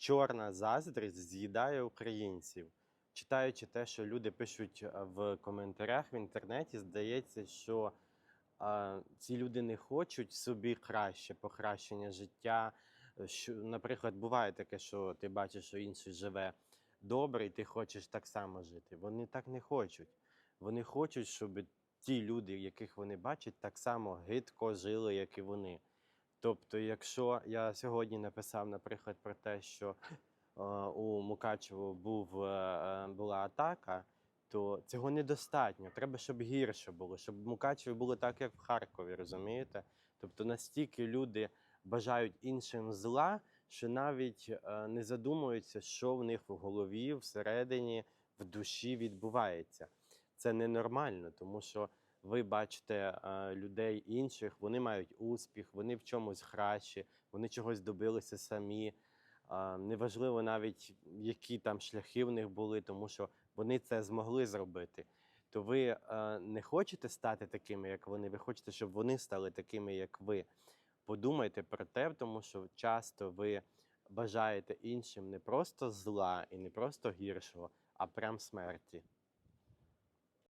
чорна заздрість з'їдає українців. Читаючи те, що люди пишуть е, в коментарях в інтернеті, здається, що е, ці люди не хочуть собі краще, покращення життя. Е, Що, наприклад, буває таке, що ти бачиш, що інший живе добре, і ти хочеш так само жити. Вони так не хочуть. Вони хочуть, щоб ті люди, яких вони бачать, так само гидко жили, як і вони. Тобто, якщо я сьогодні написав, наприклад, про те, що е, у Мукачево був, е, е, була атака, то цього недостатньо. Треба, щоб гірше було, щоб в Мукачеві було так, як в Харкові, розумієте? Тобто настільки люди бажають іншим зла, що навіть е, не задумуються, що в них в голові, всередині, в душі відбувається. Це ненормально, тому що ви бачите е, людей інших, вони мають успіх, вони в чомусь кращі, вони чогось добилися самі. Е, Неважливо навіть, які там шляхи в них були, тому що вони це змогли зробити. То ви е, не хочете стати такими, як вони, ви хочете, щоб вони стали такими, як ви. Подумайте про те, тому що часто ви бажаєте іншим не просто зла і не просто гіршого, а прям смерті.